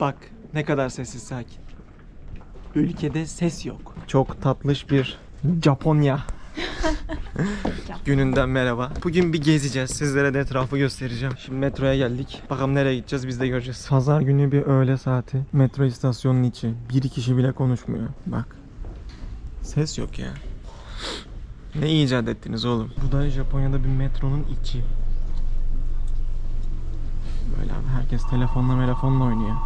Bak ne kadar sessiz sakin. Ülkede ses yok. Çok tatlış bir Japonya. Gününden merhaba. Bugün bir gezeceğiz. Sizlere de etrafı göstereceğim. Şimdi metroya geldik. Bakalım nereye gideceğiz biz de göreceğiz. Pazar günü bir öğle saati. Metro istasyonunun içi. Bir kişi bile konuşmuyor. Bak. Ses yok ya. Ne icat ettiniz oğlum? Bu da Japonya'da bir metronun içi. Böyle abi herkes telefonla telefonla oynuyor.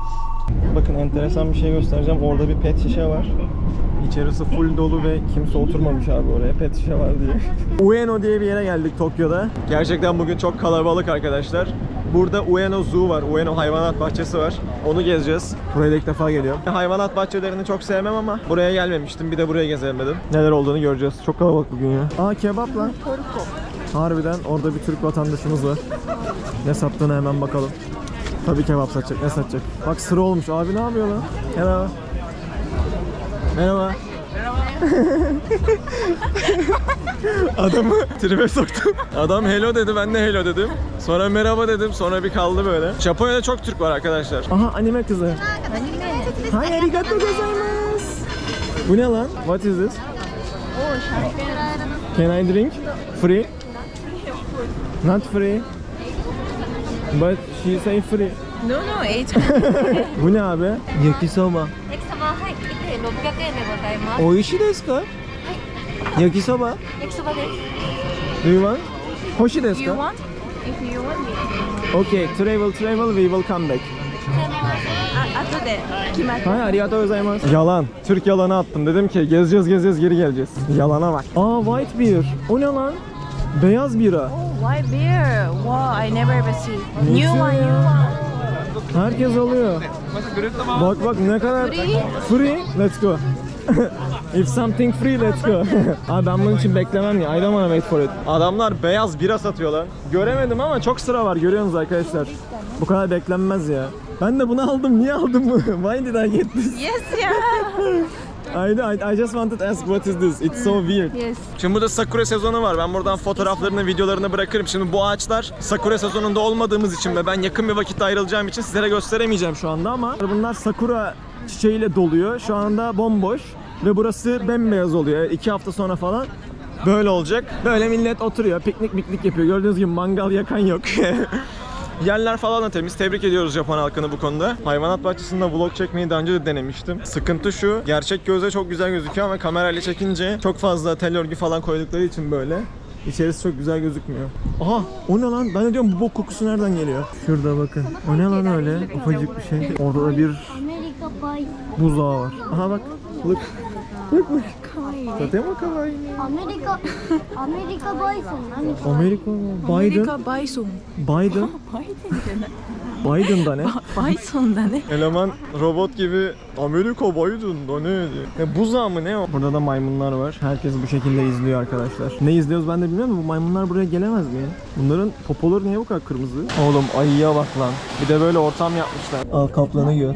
Bakın enteresan bir şey göstereceğim. Orada bir pet şişe var. İçerisi full dolu ve kimse oturmamış abi oraya pet şişe var diye. Ueno diye bir yere geldik Tokyo'da. Gerçekten bugün çok kalabalık arkadaşlar. Burada Ueno Zoo var. Ueno hayvanat bahçesi var. Onu gezeceğiz. Buraya da ilk defa geliyorum. Hayvanat bahçelerini çok sevmem ama buraya gelmemiştim. Bir de buraya gezelim dedim. Neler olduğunu göreceğiz. Çok kalabalık bugün ya. Aa kebap lan. Harbiden orada bir Türk vatandaşımız var. Ne sattığına hemen bakalım. Tabii kebap satacak. Ne satacak? Bak sıra olmuş. Abi ne yapıyor lan? Merhaba. Merhaba. Adamı tribe soktum. Adam hello dedi ben de hello dedim. Sonra merhaba dedim. Sonra bir kaldı böyle. Japonya'da çok Türk var arkadaşlar. Aha anime kızı. Hi arigato gozaimasu. Bu ne lan? What is this? Can I drink? Free? Not free. But she say free. No, no, H。 Bu ne abi? Yakisoba. 焼きそば、はい、1点600円でございます。 Oishi desu ka? Yakisoba? 焼きそばです。 Do you want? Hoshi desu You ka? want? If you want, we can. Okay, travel travel we will come back. あ、後で決まって。 Hay arigatou gozaimasu. Yalan. Türk yalanı attım. Dedim ki gezeceğiz gezeceğiz geri geleceğiz. Yalana bak. Aa white beer. O ne lan? Beyaz bira. Oh, white beer. Wow, I never ever see. Me New too one, ya. new one. Herkes alıyor. Bak bak ne kadar Free? Free? Let's go. If something free let's go. Abi ben bunun için beklemem ya. I don't wanna wait for it. Adamlar beyaz bira satıyor lan. Göremedim ama çok sıra var görüyorsunuz arkadaşlar. Bu kadar beklenmez ya. Ben de bunu aldım. Niye aldım bunu? Why did I get this? Yes, yeah. I, know, I, I just wanted to ask what is this? It's so weird. yes. Şimdi burada sakura sezonu var. Ben buradan fotoğraflarını, videolarını bırakırım. Şimdi bu ağaçlar sakura sezonunda olmadığımız için ve ben yakın bir vakitte ayrılacağım için sizlere gösteremeyeceğim şu anda ama bunlar sakura çiçeğiyle doluyor. Şu anda bomboş ve burası bembeyaz oluyor. İki hafta sonra falan böyle olacak. Böyle millet oturuyor, piknik miknik yapıyor. Gördüğünüz gibi mangal yakan yok. Yerler falan da temiz. Tebrik ediyoruz Japon halkını bu konuda. Hayvanat bahçesinde vlog çekmeyi daha önce de denemiştim. Sıkıntı şu, gerçek gözle çok güzel gözüküyor ama kamerayla çekince çok fazla tel örgü falan koydukları için böyle İçerisi çok güzel gözükmüyor. Aha o ne lan? Ben de diyorum bu bok kokusu nereden geliyor? Şurada bakın. O ne lan öyle? Ufacık bir şey. Orada da bir buzağı var. Aha bak. Look. Look look. Tatema kawaii. アメリカアメリカバイソン何これ Amerika mı? Biden. バイソン。 Biden. バイデンじゃない。 Biden da ne? バイソンだね。 Eleman robot gibi Amerika Biden da ne diyor. Ya buzağı mı ne o? Burada da maymunlar var. Herkes bu şekilde izliyor arkadaşlar. Ne izliyoruz ben de bilmiyorum ama bu maymunlar buraya gelemez mi ya? Bunların popoları niye bu kadar kırmızı? Oğlum ayıya bak lan. Bir de böyle ortam yapmışlar. Al kaplanı gör.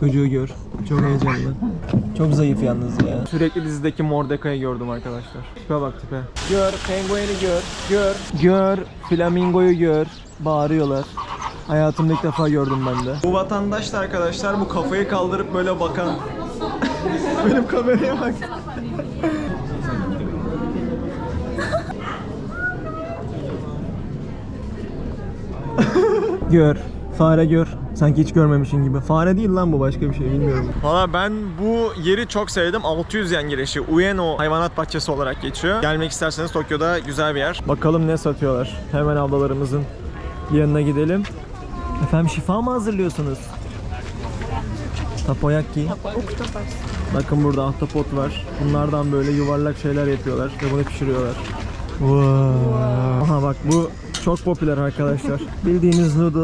Çocuğu gör. Çok heyecanlı. Çok zayıf yalnız ya. Sürekli dizideki Mordecai'yi gördüm arkadaşlar. Tipe bak tipe. Gör, pengueni gör. Gör. Gör, flamingoyu gör. Bağırıyorlar. Hayatımda ilk defa gördüm ben de. Bu vatandaş da arkadaşlar bu kafayı kaldırıp böyle bakan. Benim kameraya bak. gör. Fare gör. Sanki hiç görmemişin gibi. Fare değil lan bu başka bir şey bilmiyorum. Valla ben bu yeri çok sevdim. 600 yen girişi. Ueno hayvanat bahçesi olarak geçiyor. Gelmek isterseniz Tokyo'da güzel bir yer. Bakalım ne satıyorlar. Hemen ablalarımızın yanına gidelim. Efendim şifa mı hazırlıyorsunuz? Takoyaki. Bakın burada ahtapot var. Bunlardan böyle yuvarlak şeyler yapıyorlar ve bunu pişiriyorlar. Wow. Aha bak bu çok popüler arkadaşlar. Bildiğiniz noodle.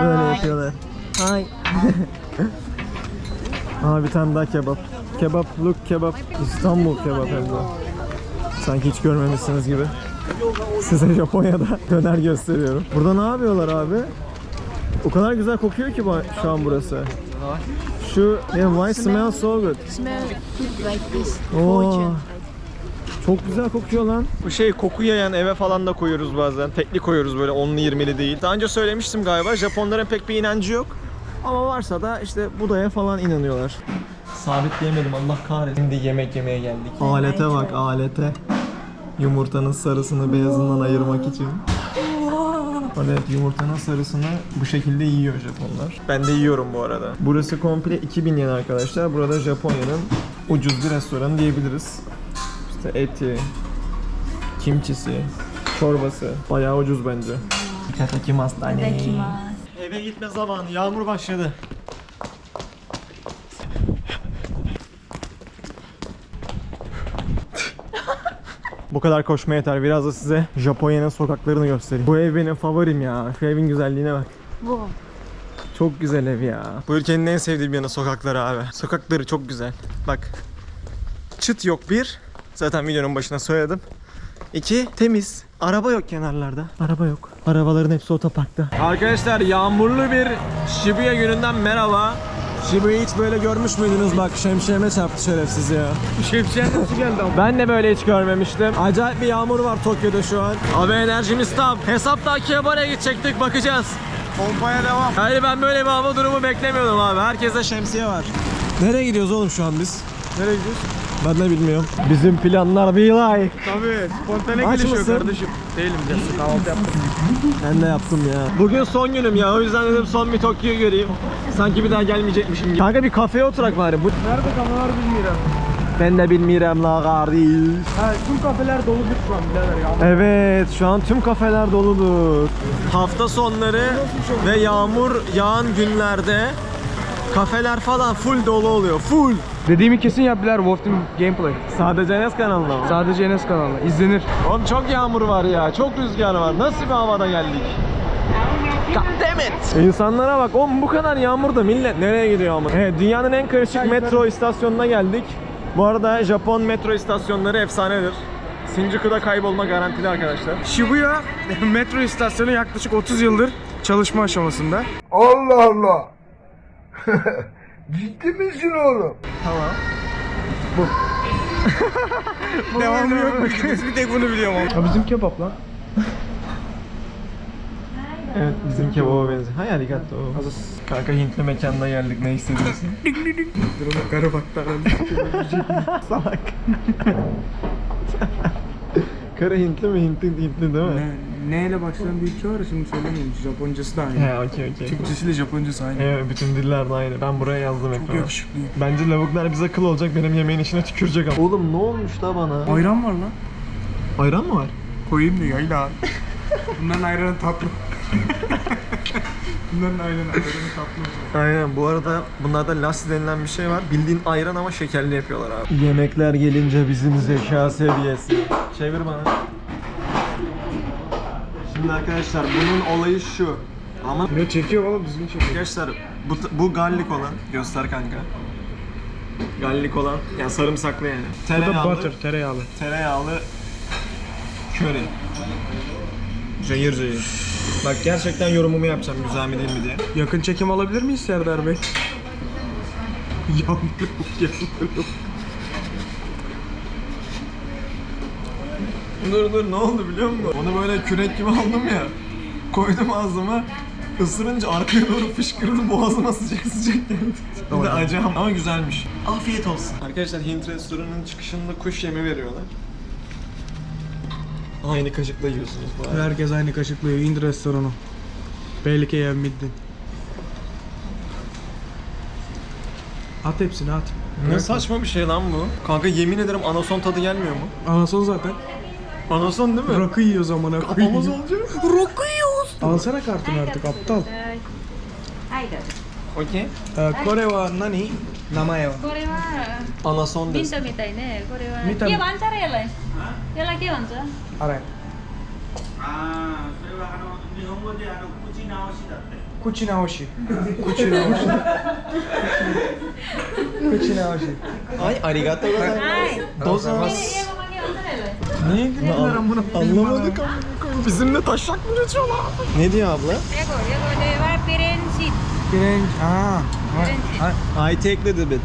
Böyle yapıyorlar. Hay. Aha bir tane daha kebap. Kebap, look kebap. İstanbul kebap hem de. Sanki hiç görmemişsiniz gibi. Size Japonya'da döner gösteriyorum. Burada ne yapıyorlar abi? O kadar güzel kokuyor ki bu- şu an burası. Şu yeah, why smell so good? Smell good like this. Oo. Çok güzel kokuyor lan. Bu şey koku yayan eve falan da koyuyoruz bazen. Tekli koyuyoruz böyle onlu 20'li değil. Daha önce söylemiştim galiba Japonların pek bir inancı yok. Ama varsa da işte Buda'ya falan inanıyorlar. Sabitleyemedim Allah kahretsin. Şimdi yemek yemeye geldik. Alete bak alete. Yumurtanın sarısını beyazından ayırmak için. Evet yumurtanın sarısını bu şekilde yiyor Japonlar. Ben de yiyorum bu arada. Burası komple 2000 yen arkadaşlar. Burada Japonya'nın ucuz bir restoranı diyebiliriz. İşte eti, kimçisi, çorbası. Bayağı ucuz bence. Itadakimasu da ne? Eve gitme zamanı. Yağmur başladı. Bu kadar koşma yeter. Biraz da size Japonya'nın sokaklarını göstereyim. Bu ev benim favorim ya. Şu evin güzelliğine bak. Bu. Çok güzel ev ya. Bu ülkenin en sevdiğim yanı sokakları abi. Sokakları çok güzel. Bak. Çıt yok bir. Zaten videonun başına söyledim. İki, temiz. Araba yok kenarlarda. Araba yok. Arabaların hepsi otoparkta. Arkadaşlar yağmurlu bir Shibuya gününden merhaba. Shibuya'yı hiç böyle görmüş müydünüz? Bak şemsiyeme çarptı şerefsiz ya. Şemsiye nasıl geldi ama? Ben de böyle hiç görmemiştim. Acayip bir yağmur var Tokyo'da şu an. Abi enerjimiz tam. Hesapta Akihabara'ya gidecektik bakacağız. Pompaya devam. Hayır ben böyle bir hava durumu beklemiyordum abi. Herkeste şemsiye var. Nereye gidiyoruz oğlum şu an biz? Nereye gidiyorsun? Ben de bilmiyorum. Bizim planlar bir like. Tabii spontane Aç gelişiyor mısın? kardeşim. Değilim canım. Kahvaltı yaptım. Ben de yaptım ya. Bugün son günüm ya. O yüzden dedim son bir Tokyo'yu göreyim. Sanki bir daha gelmeyecekmişim gibi. Kanka bir kafeye oturak bari. Bu... Nerede kafalar bilmiyorum. Ben de bilmiyorum la kardeş. Ha, tüm kafeler doludur şu an birader ya. Evet, şu an tüm kafeler doludur. Hafta sonları ve yağmur yağan günlerde kafeler falan full dolu oluyor. Full. Dediğimi kesin yap birader Wolf Team Gameplay. Sadece Enes kanalında mı? Sadece Enes kanalına izlenir. Oğlum çok yağmur var ya. Çok rüzgar var. Nasıl bir havada geldik? God damn it. İnsanlara bak. Oğlum bu kadar yağmurda millet nereye gidiyor ama? Evet, dünyanın en karışık metro istasyonuna geldik. Bu arada Japon metro istasyonları efsanedir. Shinjuku'da kaybolma garantili arkadaşlar. Shibuya metro istasyonu yaklaşık 30 yıldır çalışma aşamasında. Allah Allah. Ciddi misin oğlum? Tamam. Devamı yok mu? bir tek bunu biliyorum ama. Ha bizim kebap lan. Evet bizim kebaba benziyor. Hay arigato. Kanka Hintli mekanına geldik ne hissediyorsun? Duruma karı baktı Salak. Kara Hintli mi? Hintli, Hintli değil mi? Ne, neyle başlayan bir ülke var ya şimdi söylemeyeyim. Japoncası da aynı. He okey okey. Türkçesiyle Japoncası aynı. Evet bütün diller de aynı. Ben buraya yazdım Çok ekrana. yakışıklı. Bence lavuklar bize akıl olacak benim yemeğin içine tükürecek ama. Oğlum ne olmuş da bana? Ayran var lan. Ayran mı var? Koyayım da yayla. Bunların ayranı tatlı. Bunların ayranı, ayranı tatlı. Aynen bu arada bunlarda lassi denilen bir şey var. Bildiğin ayran ama şekerli yapıyorlar abi. Yemekler gelince bizim zeka seviyesi. Çevir bana. Şimdi arkadaşlar bunun olayı şu. Ama Ne çekiyor oğlum düzgün çekiyor. Arkadaşlar bu, bu garlic olan göster kanka. Garlic olan yani sarımsaklı yani. Bu da Tereyağlı, butter, tereyağlı. tereyağlı köri. Cayır cayır. Bak gerçekten yorumumu yapacağım güzel mi değil mi diye. Yakın çekim alabilir miyiz Serdar Bey? Yandı yandı. Dur dur ne oldu biliyor musun? Onu böyle kürek gibi aldım ya. Koydum ağzıma. Isırınca arkaya doğru fışkırdı boğazıma sıcak sıcak geldi. Bir de acı ama güzelmiş. Afiyet olsun. Arkadaşlar Hint restoranının çıkışında kuş yemi veriyorlar. Aynı kaşıkla yiyorsunuz arada. Herkes aynı kaşıkla yiyor. Hint restoranı. Belki yemmiddin. At hepsini at. Ne saçma bir şey lan bu. Kanka yemin ederim anason tadı gelmiyor mu? Anason zaten. Anasın değil mi? Rakı yiyoruz amına koyayım. Kafamız olacak. Rakı yiyoruz. Alsana kartını artık aptal. Haydi. Okey. Ee, Kore wa nani? Namae wa. Kore wa Anason desu. Minto mitai ne. Kore wa. Minto. Kia wancha re yalai. Yalai kia wancha. Are. Ah, so wa ano nihongo de ano kuchi naoshi datte. Kuchi naoshi. Kuchi naoshi. Kuchi naoshi. Ay, arigatou gozaimasu. Dozo. Niye gülüyorlar amına Anlamadık amına. Bizimle taşak mı geçiyorlar? Ne diyor abla? Lego, Lego de var pirinçit. Pirinç, aa. I take the debit.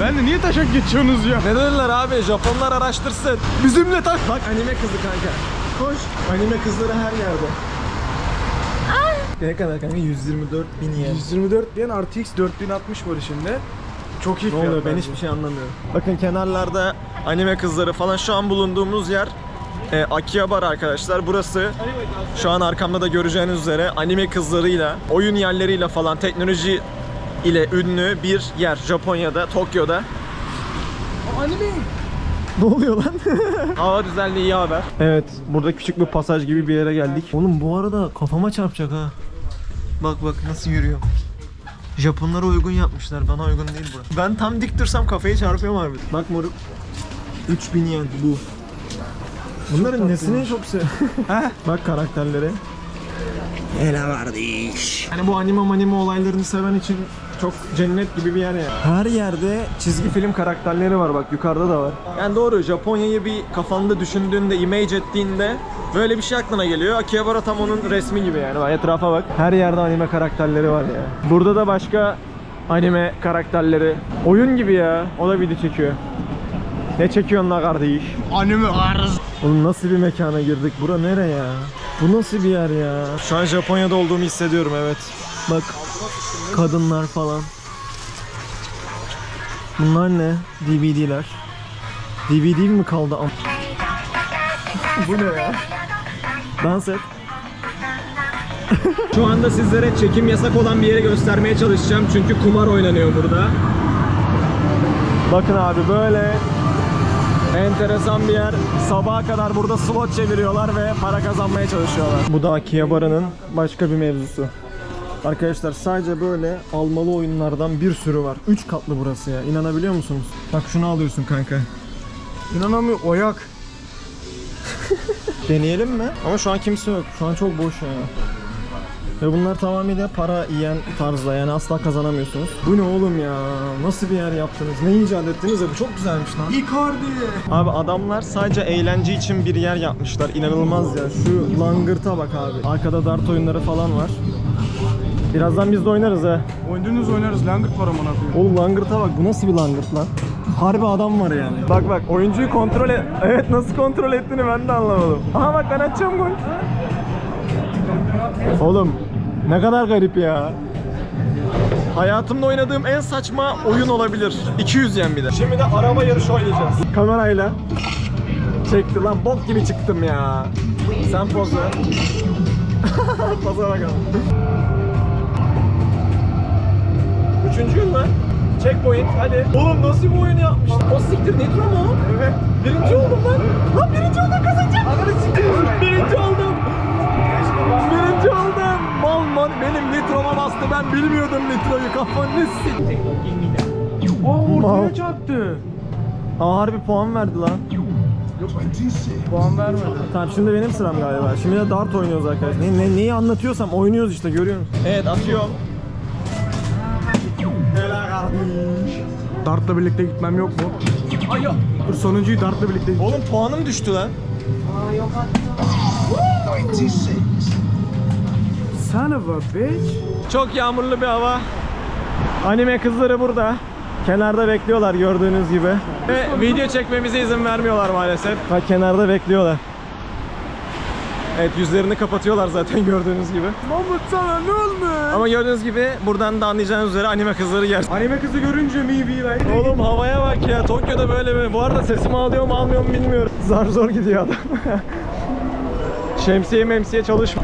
ben de niye taşak geçiyorsunuz ya? Ne derler abi? Japonlar araştırsın. Bizimle taş... Bak anime kızı kanka. Koş. Anime kızları her yerde. Ne kadar kanka? 124 bin yen. 124 bin RTX 4060 var içinde. Çok iyi Ne oluyor ben hiçbir şey anlamıyorum. Bakın kenarlarda anime kızları falan şu an bulunduğumuz yer e, Akihabara arkadaşlar. Burası şu an arkamda da göreceğiniz üzere anime kızlarıyla, oyun yerleriyle falan teknoloji ile ünlü bir yer Japonya'da, Tokyo'da. Anime. Ne oluyor lan? Hava düzenli iyi haber. Evet, burada küçük bir pasaj gibi bir yere geldik. Oğlum bu arada kafama çarpacak ha. Bak bak nasıl yürüyor. Japonlara uygun yapmışlar. Bana uygun değil bu. Ben tam dik dursam kafayı çarpıyorum abi. Bak moruk. 3000 yen bu. Bunların nesini çok sev. Bak karakterlere. Hele kardeş. Yani bu anime anime olaylarını seven için çok cennet gibi bir yer ya. Her yerde çizgi film karakterleri var bak yukarıda da var. Yani doğru Japonya'yı bir kafanda düşündüğünde, image ettiğinde böyle bir şey aklına geliyor. Akihabara tam onun resmi gibi yani. Bak etrafa bak. Her yerde anime karakterleri var ya. Burada da başka anime karakterleri. Oyun gibi ya. O da video çekiyor. Ne çekiyorsun la kardeş? Anime arız. Oğlum nasıl bir mekana girdik? Bura nere ya? Bu nasıl bir yer ya? Şu an Japonya'da olduğumu hissediyorum evet. Bak kadınlar falan. Bunlar ne? DVD'ler. DVD mi kaldı? Bu ne ya? Dans et. Şu anda sizlere çekim yasak olan bir yere göstermeye çalışacağım çünkü kumar oynanıyor burada. Bakın abi böyle Enteresan bir yer. Sabaha kadar burada slot çeviriyorlar ve para kazanmaya çalışıyorlar. Bu da Akihabara'nın başka bir mevzusu. Arkadaşlar sadece böyle almalı oyunlardan bir sürü var. 3 katlı burası ya. İnanabiliyor musunuz? Bak şunu alıyorsun kanka. İnanamıyorum oyak. Deneyelim mi? Ama şu an kimse yok. Şu an çok boş ya. Ve bunlar tamamıyla para yiyen tarzda yani asla kazanamıyorsunuz. Bu ne oğlum ya? Nasıl bir yer yaptınız? Ne icat ettiniz ya? Bu çok güzelmiş lan. Icardi. Abi adamlar sadece eğlence için bir yer yapmışlar. İnanılmaz ya. Şu langırta bak abi. Arkada dart oyunları falan var. Birazdan biz de oynarız ha. Oynadığınız oynarız. Langırt var amına koyayım. Oğlum langırta bak. Bu nasıl bir langırt lan? Harbi adam var yani. Bak bak oyuncuyu kontrol et. Evet nasıl kontrol ettiğini ben de anlamadım. Aha bak ben atacağım gol. Oğlum ne kadar garip ya. Hayatımda oynadığım en saçma oyun olabilir. 200 yen bir de. Şimdi de araba yarışı oynayacağız. Kamerayla. Çekti lan bok gibi çıktım ya. Sen poz ver. Poza bakalım. Üçüncüyüm lan. Checkpoint hadi. Oğlum nasıl bir oyun yapmışlar? O siktir Nitro mu? Evet. Birinci oldum lan. Lan birinci oldum kazanacağım. birinci oldum. Birinci oldum. Mal mal benim Nitro'ma bastı. Ben bilmiyordum Nitro'yu. Kafanı siktir. Aa ortaya çarptı. Aa harbi puan verdi lan. Puan vermedi. Tamam şimdi benim sıram galiba. Şimdi de dart oynuyoruz arkadaşlar. Ne, ne- neyi anlatıyorsam oynuyoruz işte görüyor musun? Evet atıyorum. Dart'la birlikte gitmem yok mu? Ay ya. Dur sonuncuyu Dart'la birlikte gideceğim. Oğlum puanım düştü lan. Son of a bitch. Çok yağmurlu bir hava. Anime kızları burada. Kenarda bekliyorlar gördüğünüz gibi. Ve video çekmemize izin vermiyorlar maalesef. Bak kenarda bekliyorlar. Evet yüzlerini kapatıyorlar zaten gördüğünüz gibi. Mahmut sana ne olmuş? Ama gördüğünüz gibi buradan da anlayacağınız üzere anime kızları yer. Anime kızı görünce mi be like? Oğlum havaya bak ya. Tokyo'da böyle mi? Bu arada sesimi alıyor mu almıyor mu bilmiyorum. Zar zor gidiyor adam. Şemsiye memsiye çalışma.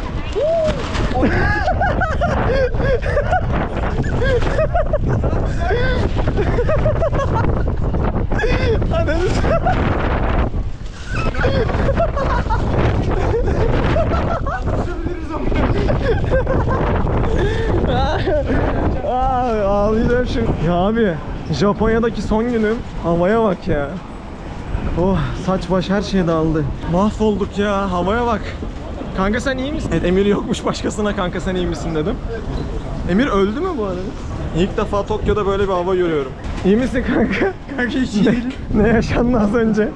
Ananı Aa, ağlayacağım şimdi. Ya abi Japonya'daki son günüm. Havaya bak ya. Oh saç baş her şey dağıldı. Mahvolduk ya havaya bak. Kanka sen iyi misin? Evet Emir yokmuş başkasına kanka sen iyi misin dedim. Emir öldü mü bu arada? İlk defa Tokyo'da böyle bir hava görüyorum. İyi misin kanka? Kanka hiç iyi değilim. Ne yaşandı az önce?